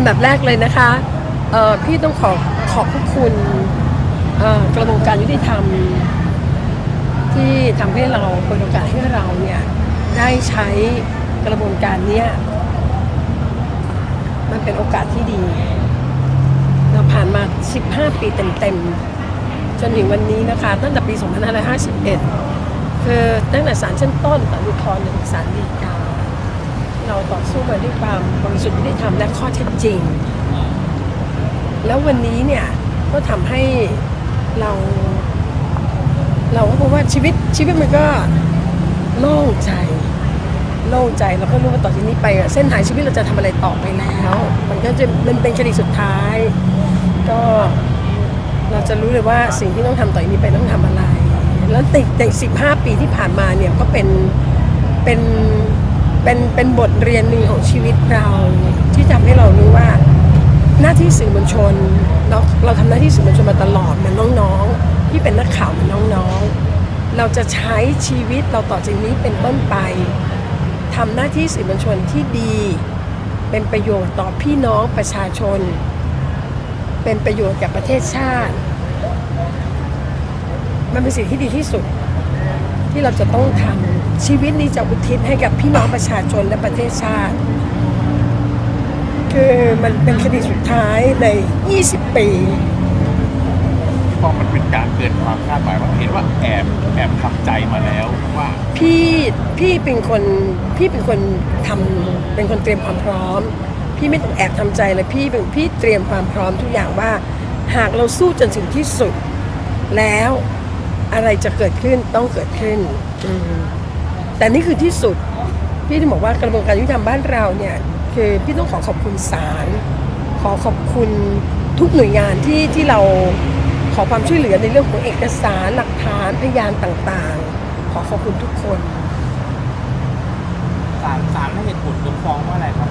อันดับแรกเลยนะคะพี่ต้องขอขอบพระคุณกระบวนการยุติธรรม ที่ทำให้เราเปิดโอกาสให้เราเนี่ยได้ใช้กระบวนการเนี้ยมันเป็นโอกาสที่ดี เราผ่านมา 15 ปีเต็มๆ จนถึงวันนี้นะคะ ตั้งแต่ปี 2551 คือตั้งแต่ศาลชั้นต้นศาลอุทธรณ์ถึงศาลฎีกา เราต่อสู้มาด้วยความบริสุทธิ์ยุติธรรมและข้อเท็จจริง แล้ววันนี้เนี่ยก็ทำให้เรา เราก็พบว่าชีวิตชีวิตมันก็โล่งใจโล่งใจเราก็รู้ว่าต่อจากนี้ไปอะเส้นทางชีวิตเราจะทำอะไรต่อไปแล้ว มันก็จะมันเป็นคดีสุดท้าย ก็เราจะรู้เลยว่าสิ่งที่ต้องทำต่อจากนี้ไปต้องทำอะไร แล้วติดใน15ปีที่ผ่านมาเนี่ยก็เป็นเป็น เป็นเป็นบทเรียนหนึ่งของชีวิตเรา ที่ทำให้เรารู้ว่า หน้าที่สื่อมวลชนเราเราทำหน้าที่สื่อมวลชนมาตลอดเหมือนน้องๆ ที่เป็นนักข่าวเหมือนน้องๆ เราจะใช้ชีวิตเราต่อจากนี้เป็นต้นไปทำหน้าที่สื่อมวลชนที่ดี เป็นประโยชน์ต่อพี่น้องประชาชน เป็นประโยชน์กับประเทศชาติ มันเป็นสิ่งที่ดีที่สุดที่เราจะต้องทำ ชีวิตนี้จะอุทิศให้กับพี่น้องประชาชนและประเทศชาติ คือมันเป็นคดีสุดท้ายใน 20 ปีพราะมันเป็นการเกินความคาดหมายว่าเห็นว่าแอบแอบทำใจมาแล้วว่า พี่พี่เป็นคนพี่เป็นคนทำเป็นคนเตรียมความพร้อม พี่ไม่ต้องแอบทำใจเลยพี่เป็นพี่เตรียมความพร้อมทุกอย่างว่า หากเราสู้จนถึงที่สุด แล้วอะไรจะเกิดขึ้นต้องเกิดขึ้นอื แต่นี่คือที่สุด พี่ถึงบอกว่ากระบวนการยุติธรรมบ้านเราเนี่ยคือพี่ต้องขอขอบคุณศาลขอขอบคุณทุกหน่วยงานที่ที่เราขอความช่วยเหลือในเรื่องของเอกสารหลักฐานพยานต่างๆ ขอขอบคุณทุกคนศาลศาลให้เหตุผลยกฟ้องว่าอะไรครับ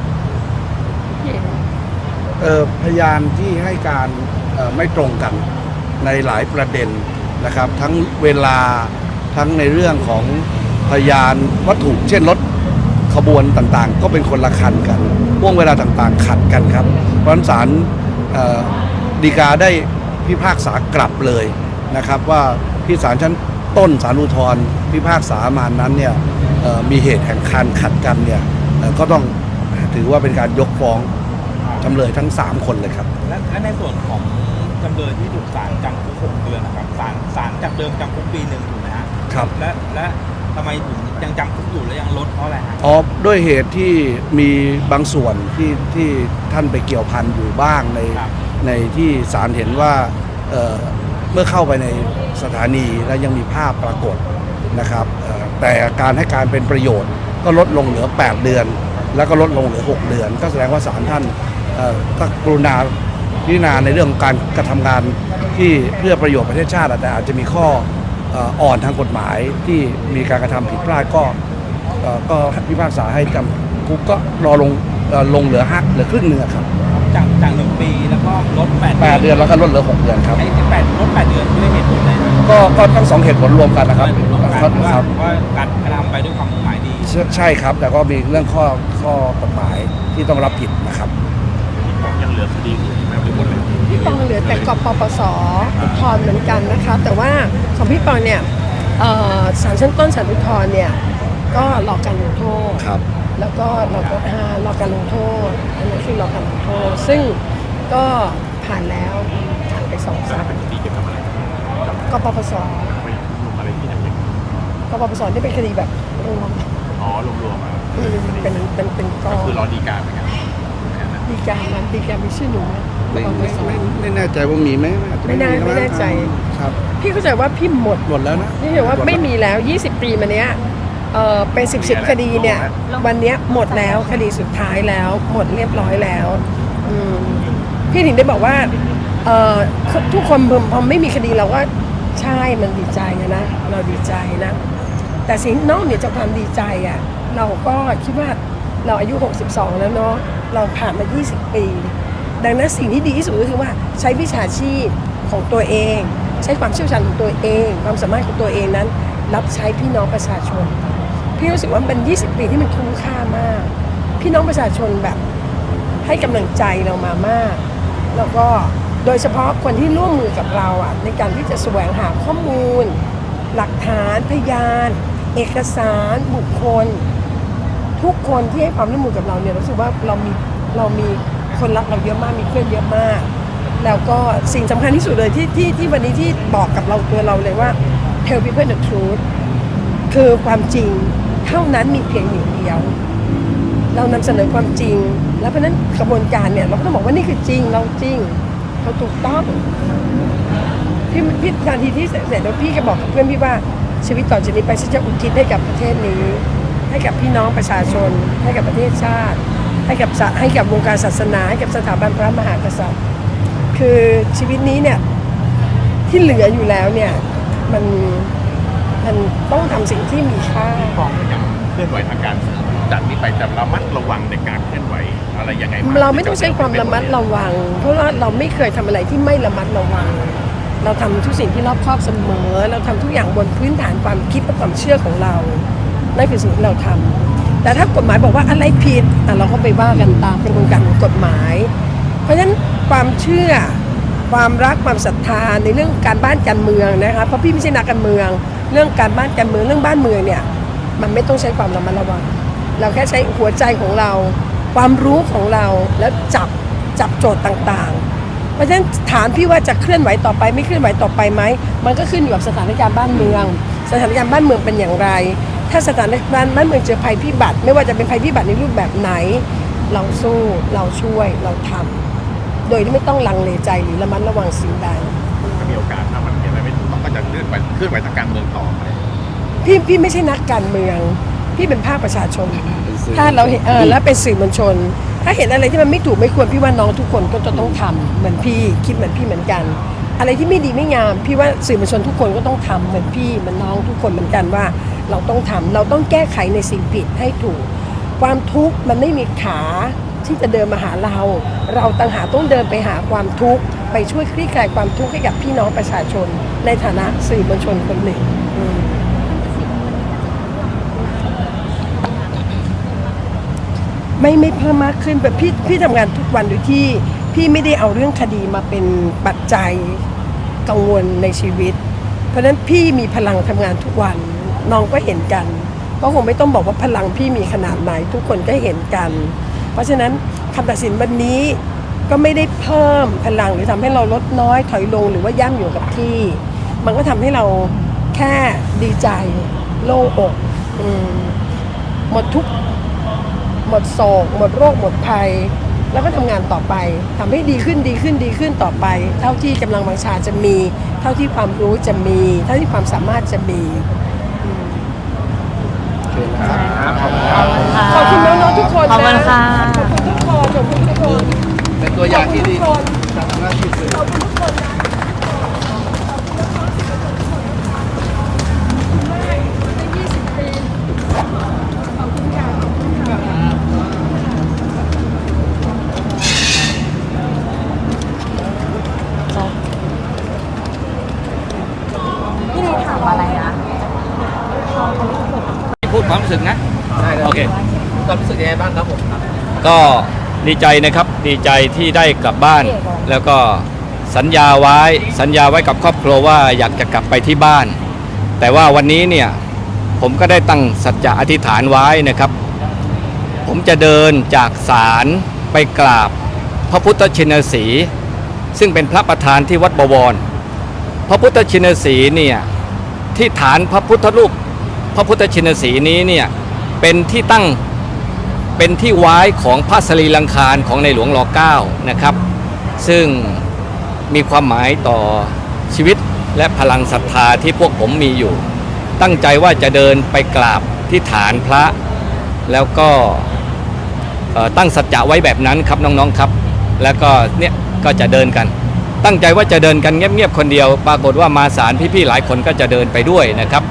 เอ่อพยานที่ให้การเอ่อไม่ตรงกันในหลายประเด็นนะครับ ทั้งเวลาทั้งในเรื่องของ พยานวัตถุเช่นรถขบวนต่างๆ ก็เป็นคนละคันกันห่วงเวลาต่างๆ ขัดกันครับ เพราะฉะนั้นศาลเอ่อฎีกาได้พิพากษากลับเลยนะครับว่าที่ศาลชั้นต้นศาลอุทธรณ์พิพากษามานั้นเนี่ยเอ่อมีเหตุแห่งการขัดกันเนี่ยเอ่อก็ต้องถือว่าเป็นการยกฟ้องจำเลยทั้ง 3 คนเลยครับและและในส่วนของจำเลยที่ถูกศาลจำคุกหกเดือนนะครับศาลศาลจากเดิมจำคุกปีหนึ่งถูกไหมฮะครับและและ ทำไมถึงยังจำคุกอยู่และยังลดเพราะอะไรฮะอ๋อด้วยเหตุที่มีบางส่วนที่ที่ท่านไปเกี่ยวพันอยู่บ้างในครับ ในที่ศาลเห็นว่าเอ่อเมื่อเข้าไปในสถานีแล้วยังมีภาพปรากฏนะครับเอ่อแต่การให้การเป็นประโยชน์ ก็ลดลงเหลือ 8 เดือน แล้วก็ลดลงเหลือ 6 เดือน ก็แสดงว่าศาลท่านเอ่อก็กรุณาพิจารณาในเรื่องของการกระทำงานที่เพื่อประโยชน์ประเทศชาติแต่อาจจะมีข้อเอ่ออ่อนทางกฎหมายที่มีการกระทำผิดพลาดก็เอ่อก็พิพากษาให้จำคุกก็รอลงเอ่อลงเหลือห้าเหลือครึ่งหนึ่งอะครับ จากจากหนึ่งปีแล้วก็ลดแปดแปดเดือนแล้วก็ลดเหลือหกเดือนครับไอ้ที่แปดลดแปดเดือนด้วยเหตุผลอะไรนะก็ก็ทั้งสองเหตุผลรวมกันนะครับเหตุผลร่วมกันครับว่าครับว่าการกระทำไปด้วยความมุ่งหมายดีใช่ใช่ครับ แต่ก็มีเรื่องข้อข้อกฎหมายที่ต้องรับผิดนะครับยังเหลือคดีอื่นอีกไหมหรือหมดเลย พี่ปองเหลือแต่กปปสอุทธรณ์เหมือนกันนะคะแต่ว่าของพี่ปองเนี่ยเอ่อศาลชั้นต้นศาลอุทธรณ์เนี่ยก็รอการลงโทษครับแล้วก็เราก็อ่ารอการลงโทษอันนี้คือรอการลงโทษซึ่งก็ผ่านแล้วผ่านไปสองสาสารมเป็นคดีเกี่ยวกับอะไรกับกปปสไม่รู้อะไรที่ไหนยังกปปสที่เป็นคดีแบบรวมอ๋อรวมๆมาอืมเป็นเป็นเป็นกอก็งคือรอดีการเหมือนกันแค่นั้นดีการนั้นดีการมีชื่อหนูไหม ไม่กปปไม่สไม่ไม่แน่ใจว่ามีไหมอาจจะไม่แน่ก็ไม่แน่ใจ ครับ พี่เข้าใจว่าพี่หมดหมดแล้วนะนี่เห็นว่าไม่มีแล้ว 20 ปีมาเนี้ยเออเป็น10บสคดีเนี่ย วันเนี้ยหมดแล้วคดีสุดท้ายแล้ว หมดเรียบร้อยแล้วอืมพี่ถึงได้บอกว่าเออทุกคนพอพอไม่มีคดีเราก็ใช่มันดีใจอะนะเราดีใจนะ แต่สิ่งนอกเหนือจากความดีใจอะเราก็คิดว่าเราอายุ 62 แล้วเนาะเราผ่านมา 20 ปี ดังนั้นสิ่งที่ดีที่สุดก็คือว่าใช้วิชาชีพของตัวเอง ใช้ความเชี่ยวชาญของตัวเอง ความสามารถของตัวเองนั้น รับใช้พี่น้องประชาชน พี่รู้สึกว่ามันเป็น 20 ปีที่มันคุ้มค่ามาก พี่น้องประชาชนแบบให้กำลังใจเรามามาก แล้วก็โดยเฉพาะคนที่ร่วมมือกับเราอะในการที่จะแสวงหาข้อมูล หลักฐานพยาน เอกสาร บุคคล ทุกคนที่ให้ความร่วมมือกับเราเนี่ยรู้สึกว่าเรามีเรามี คนรักเราเยอะมากมีเพื่อนเยอะมาก แล้วก็สิ่งสำคัญที่สุดเลยที่ที่ที่วันนี้ที่บอกกับเราตัวเราเลยว่า tell people the truth คือความจริงเท่านั้นมีเพียงหนึ่งเดียว เรานำเสนอความจริง แล้วเพราะนั้นกระบวนการเนี่ยเราก็ต้องบอกว่านี่คือจริงเราจริงเราถูกต้องพี่พี่นาทีที่เสร็จแล้วพี่ก็บอกกับเพื่อนพี่ว่าชีวิตต่อจากนี้ไปฉันจะอุทิศให้กับประเทศนี้ ให้กับพี่น้องประชาชน ให้กับประเทศชาติ ให้กับให้กับวงการศาสนาให้กับสถาบันพระมหากษัตริย์ คือชีวิตนี้เนี่ยที่เหลืออยู่แล้วเนี่ยมันมันต้องทำสิ่งที่มีค่าฟองอย่างเคลื่อนไหวทางการเมืองจากนี้ไปจะระมัดระวังในการเคลื่อนไหวอะไรยังไงเราไม่ต้องใช้ความระมัดระวัง เพราะว่าเราไม่เคยทำอะไรที่ไม่ระมัดระวัง เราทำทุกสิ่งที่รอบคอบเสมอ เราทำทุกอย่างบนพื้นฐานความคิดและความเชื่อของเรานั่นคือสิ่งที่เราทำ แต่ถ้ากฎหมายบอกว่าอะไรผิดเราก็ไปว่ากันตามกระบวนการของกฎหมาย เพราะฉะนั้นความเชื่อความรักความศรัทธาในเรื่องการบ้านการเมืองนะคะเพราะพี่ไม่ใช่นักการเมือง เรื่องการบ้านการเมืองเรื่องบ้านเมืองเนี่ยมันไม่ต้องใช้ความระมัดระวัง เราแค่ใช้หัวใจของเรา ความรู้ของเราแล้วจับจับโจทย์ต่างๆ เพราะฉะนั้นฐานพี่ว่าจะเคลื่อนไหวต่อไป ไม่เคลื่อนไหวต่อไปไหมมันก็ขึ้นอยู่กับสถานการณ์บ้านเมือง สถานการณ์บ้านเมืองเป็นอย่างไร ถ้าสถานการณ์บ้านเมืองเจอภัยพิบัติ ไม่ว่าจะเป็นภัยพิบัติในรูปแบบไหน เราสู้เราช่วยเราทำโดยที่ไม่ต้องลังเลใจหรือระมัดระวังสิ่งใดถ้ามีโอกาสถ้ามันเห็นอะไรไม่ถูกต้องก็จะเคลื่อนไหวเคลื่อนไหวทางการเมืองต่อไปพี่พี่ไม่ใช่นักการเมือง พี่เป็นภาคประชาชน ถ้าเราเห็นเออแล้วเป็นสื่อมวลชน ถ้าเห็นอะไรที่มันไม่ถูกไม่ควรพี่ว่าน้องทุกคนก็จะต้องทำเหมือนพี่คิดเหมือนพี่เหมือนกัน อะไรที่ไม่ดีไม่งาม พี่ว่าสื่อมวลชนทุกคนก็ต้องทำเหมือนพี่เหมือนน้องทุกคนเหมือนกันว่า เราต้องทำเราต้องแก้ไขในสิ่งผิดให้ถูก ความทุกข์มันไม่มีขาที่จะเดินมาหาเรา เราต่างหากต้องเดินไปหาความทุกข์ไปช่วยคลี่คลายความทุกข์ให้กับพี่น้องประชาชน ในฐานะสื่อมวลชนคนหนึ่งไม่ไม่เพิ่มมากขึ้นแบบพี่พี่ทำงานทุกวันโดยที่พี่ไม่ได้เอาเรื่องคดีมาเป็นปัจจัยกังวลในชีวิต เพราะฉะนั้นพี่มีพลังทำงานทุกวัน น้องก็เห็นกัน ก็คงไม่ต้องบอกว่าพลังพี่มีขนาดไหนทุกคนก็เห็นกัน เพราะฉะนั้นคำตัดสินวันนี้ก็ไม่ได้เพิ่มพลังหรือทำให้เราลดน้อยถอยลงหรือว่าย่ำอยู่กับที่ มันก็ทำให้เราแค่ดีใจโล่งอกหมดทุกหมดโศกหมดโรคหมดภัย แล้วก็ทำงานต่อไปทำให้ดีขึ้นดีขึ้นดีขึ้นต่อไป เท่าที่กำลังวังชาจะมี เท่าที่ความรู้จะมี เท่าที่ความสามารถจะมี ขอบคุณน้องๆทุกคนนะขอบคุณค่ะ ขอบคุณทุกคนขอบคุณทุกคนเป็นตัวอย่างที่ดีขอบคุณทุกคนทำหน้าที่สื่อขอบคุณทุกคนนะ ก็ดีใจนะครับดีใจที่ได้กลับบ้าน แล้วก็สัญญาไว้สัญญาไว้กับครอบครัวว่าอยากจะกลับไปที่บ้าน แต่ว่าวันนี้เนี่ยผมก็ได้ตั้งสัจจะอธิษฐานไว้นะครับ ผมจะเดินจากศาลไปกราบ พระพุทธชินสีซึ่งเป็นพระประธานที่วัดบวร พระพุทธชินสีเนี่ยที่ฐานพระพุทธรูป พระพุทธชินสีนี้เนี่ยเป็นที่ตั้ง เป็นที่ไว้ของพระสรีลังคารของในหลวงรอเก้านะครับ ซึ่งมีความหมายต่อชีวิตและพลังศรัทธาที่พวกผมมีอยู่ ตั้งใจว่าจะเดินไปกราบที่ฐานพระ แล้วก็ตั้งสัจจะไว้แบบนั้นครับน้องๆครับ แล้วก็เนี่ยก็จะเดินกัน ตั้งใจว่าจะเดินกันเงียบๆคนเดียว ปรากฏว่ามาสารพี่ๆหลายคนก็จะเดินไปด้วยนะครับ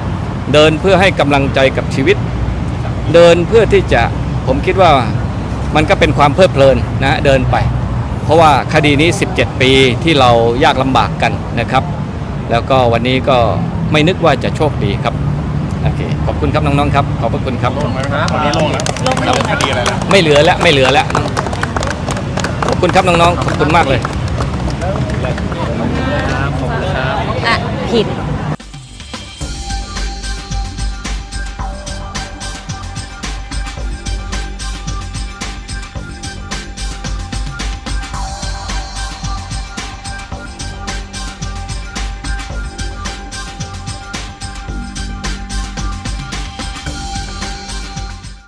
เดินเพื่อให้กำลังใจกับชีวิต เดินเพื่อที่จะ ผมคิดว่ามันก็เป็นความเพลิดเพลินนะเดินไป เพราะว่าคดีนี้ 17 ปีที่เรายากลำบากกันนะครับ แล้วก็วันนี้ก็ไม่นึกว่าจะโชคดีครับโอเคขอบคุณครับน้องๆครับขอบพระคุณครับวันนี้ลงแล้วลงคดีอะไรแล้วไม่เหลือแล้วไม่เหลือแล้วอบคุณครับน้องๆขอบคุณมากเลยอะผิด